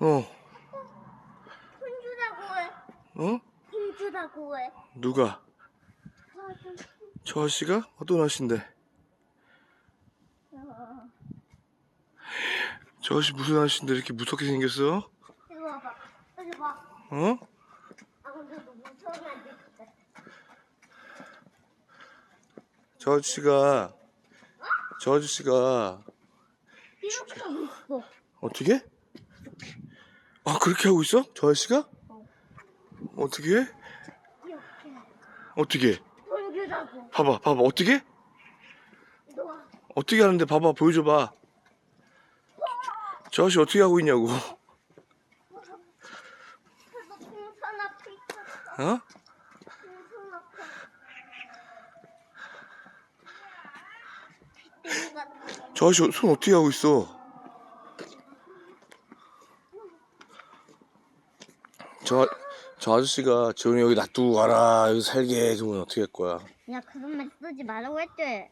어, 돈 주라고 해. 어? 돈 주라고 해. 누가? 저 아저씨가? 어떤 아저씨인데? 어, 저 아저씨 무슨 아저씨인데 이렇게 무섭게 생겼어? 이리 와봐. 이리 봐. 어? 아, 근데 너 무서우면 안 되겠다. 저 아저씨가 저 아저씨가 이렇게 하고 있어. 어떻게? 아 그렇게 하고 있어? 저 아저씨가? 어. 어떻게? 이렇게. 어떻게? 돈 주라고. 봐봐 봐봐 어떻게? 너 어떻게 하는데 봐봐 보여줘봐 저 아저씨 어떻게 하고 있냐고 그래서 풍선 앞에 있었어. 어? 풍선 앞에. 내가 저 아저씨 손 어떻게 하고 있어 저, 저 아저씨가 지훈이 여기 놔두고 가라 여기 살게 그러면 어떻게 할 거야 야 그런 말 쓰지 말라고 했지.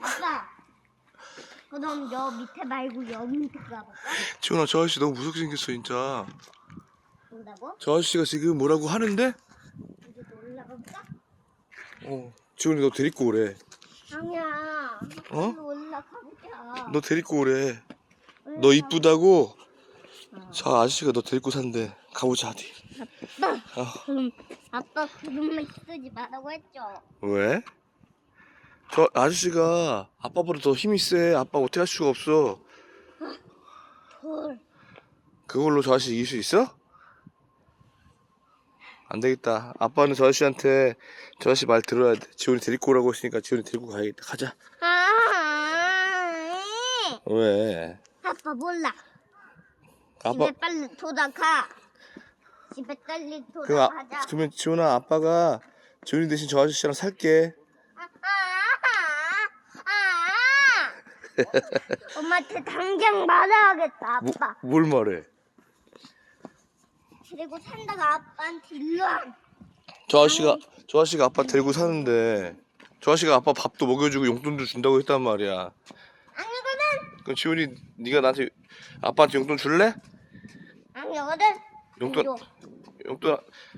아빠. 그럼 여 밑에 말고 여 밑에 가볼까? 지훈아 저 아저씨 너무 무섭게 생겼어 진짜 온다고? 저 아저씨가 지금 뭐라고 하는데 이제 올라갈까? 어 지훈이 너 데리고 오래 아니야. 어? 올라가보자. 너 데리고 오래 너 이쁘다고 저 아저씨가 너 데리고 산대 가보자 어디 아빠. 어. 그럼 아빠 그런 말 쓰지 말라고 했죠. 왜? 저 아저씨가 아빠보다 더 힘이 세 아빠 어떻게 할 수가 없어 헐. 그걸로 저 아저씨 이길 수 있어? 안 되겠다 아빠는 저 아저씨한테 저 아저씨 말 들어야 돼 지훈이 데리고 오라고 했으니까 지훈이 데리고 가야겠다 가자 아. 왜? 아빠 몰라. 아빠 집에 빨리 돌아가. 집에 빨리 그 아, 돌아가자. 그러면 지훈아 아빠가 지훈이 대신 저 아저씨랑 살게 아, 아, 아. 엄마한테 당장 말해야겠다, 뭐, 아빠. 뭘 말해? 그리고 산다가 아빠한테 일로 와. 저 아저씨가 저 아저씨가 아빠 데리고 사는데 저 아저씨가 아빠 밥도 먹여주고 용돈도 준다고 했단 말이야. 아니거든. 그럼 지훈이 네가 나한테 아빠한테 용돈 줄래? 아니거든. 용돈 이거 용돈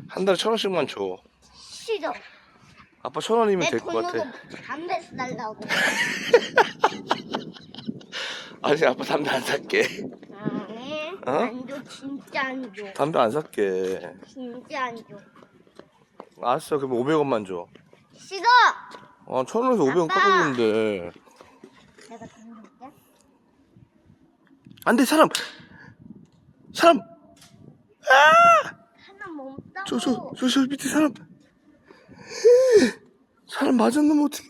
한 달에 천 원씩만 줘. 싫어. 아빠 천 원이면 내 될것 돈으로 같아. 담배 사달라고. 아니 아빠 담배 안 살게. 아니, 어? 안 줘. 진짜 안 줘. 담배 안 살게. 진짜 안 줘. 알았어 그럼 500원만 줘. 싫어. 아, 천 원에서 500원 아빠! 깎아주는데. 내가 돈 줄게. 안 돼 사람. 사람. 하나 먹다고. 저 저 저 저 밑에 사람. 사람 맞았나면 어떡해.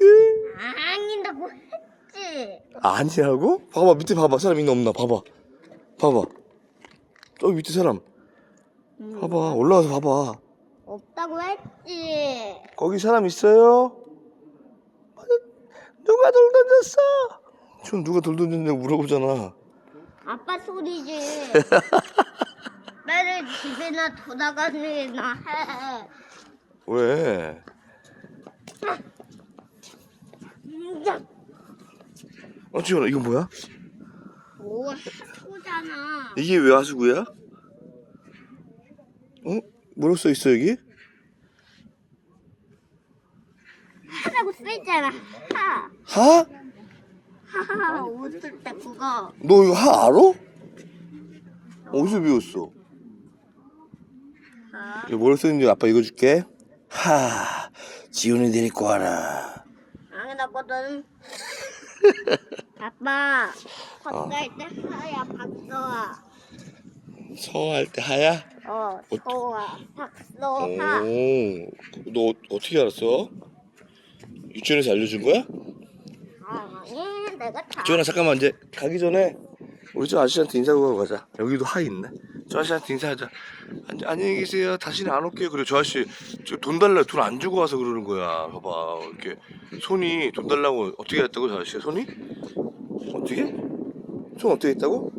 아닌다고 했지. 아니라고? 봐봐 밑에 봐봐 사람 있나 없나 봐봐 봐봐 저기 밑에 사람 음, 봐봐 올라와서 봐봐 없다고 했지. 거기 사람 있어요? 누가 돌 던졌어? 지금 누가 돌 던졌냐고 물어보잖아 아빠 소리지. 매일 집에나 돌아가느나 해. 왜? 어 지원아 이거 뭐야? 오, 하초잖아. 이게 왜 하수구야? 어? 뭐라고 써 있어 여기? 하라고 써있잖아. 하. 하? 하하, 웃을 때 그거. 너 이거 하 알아? 어디서 배웠어? 하. 이거 뭐라고 써있는지 아빠 읽어줄게 하 지훈이 데리고 와라 아니라거든. 아빠, 박사할 때 하야, 박서아. 서할 때 하야? 어, 서아, 박서아. 오, 너 어- 어떻게 알았어? 유치원에서 알려준 거야? 아니, 내가 다. 지원아 잠깐만 이제 가기 전에 우리 저 아저씨한테 인사하고 가자 여기도 하 있네 저 아저씨한테 인사하자 안, 안녕히 계세요 다시는 안 올게요 그래 저 아저씨 저 돈 달라 돈 안 주고 와서 그러는 거야 봐봐 이렇게 손이 돈 달라고 어떻게 했다고 저 아저씨 손이? 어떻게? 손 어떻게 했다고?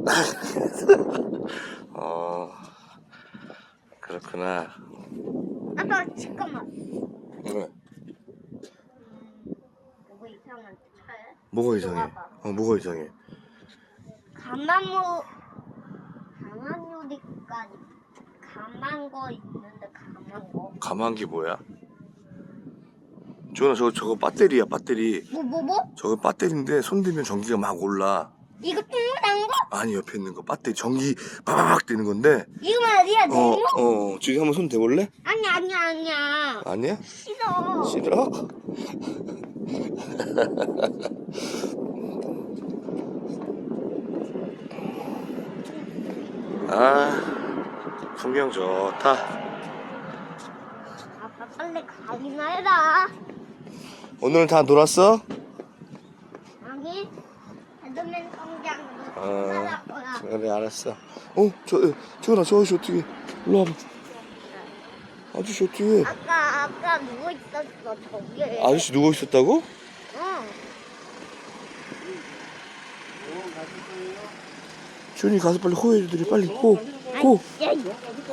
어 그렇구나 아빠, 잠깐만. 왜? 뭐가 이상해? 어, 뭐가 이상해? 가만모 가만 요리까지 가만 거 있는데 가만 거. 가만기 뭐야? 주원아 저거 저거 배터리야 배터리. 뭐 뭐 뭐? 저거 배터리인데 손 대면 전기가 막 올라. 이거 동그란 거? 아니 옆에 있는 거 배터리 전기 바바박 되는 건데. 이거 말이야 어 네모? 어. 지금 한번 손 대볼래? 아니야 아니야 아니야. 아니야? 싫어. 싫어? 아 풍경 좋다. 아빠 빨리 가기나 해라. 오늘은 다 놀았어? 아니 어, 갈 거야. 그래 알았어. 어, 저, 어, 태연아 저 아저씨 어떻게? 일로 와봐. 아저씨 어떻게? 아까 아까 누워 있었어 저기. 아저씨 누워 있었다고? 응. 준이 가서 빨리 호해드려 빨리 호, 호, 야,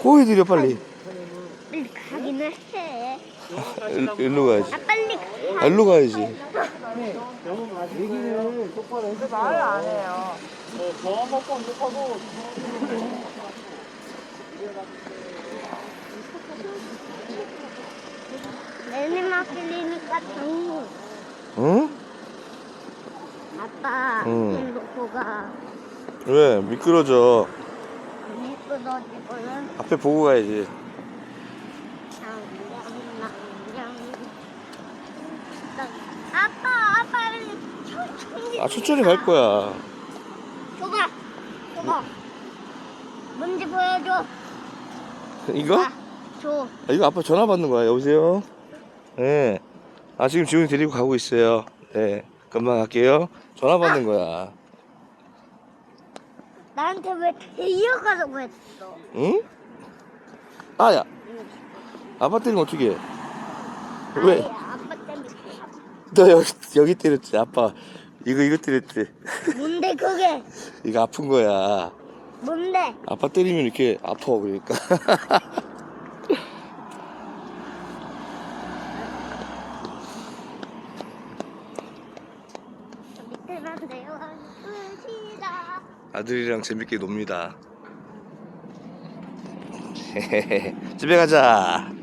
호해드려 빨리. 빨리 가기는 해. 일, 일로 가야지. 아 빨리 아, 일로 가야지. 얘기는 똑바로 해서 말을 안 해요. 네, 저한 번만 못하고 내리막 끌리니까 정우. 응? 아빠 응. 응. 놓고 가. 왜 미끄러져? 미끄러지고는 앞에 보고 가야지. 아빠 아빠 천천히. 아 천천히 갈 거야. 줘봐. 줘봐. 뭔지 보여줘. 이거? 아, 줘. 아, 이거 아빠 전화 받는 거야. 여보세요? 네. 아, 지금 지훈이 데리고 가고 있어요. 네. 금방 갈게요. 전화 받는 거야. 나한테 왜 데이어가라고 했어? 응? 아, 야. 아빠 때리면 어떻게 해? 왜? 아니, 아빠 때문에. 너 여기, 여기 때렸지. 아빠. 이거, 이거 때렸지. 뭔데 그게? 이거 아픈 거야. 뭔데? 아빠 때리면 이렇게 아파, 그러니까. 밑에만 내려가는 끝이다. 아들이랑 재밌게 놉니다. 집에 가자.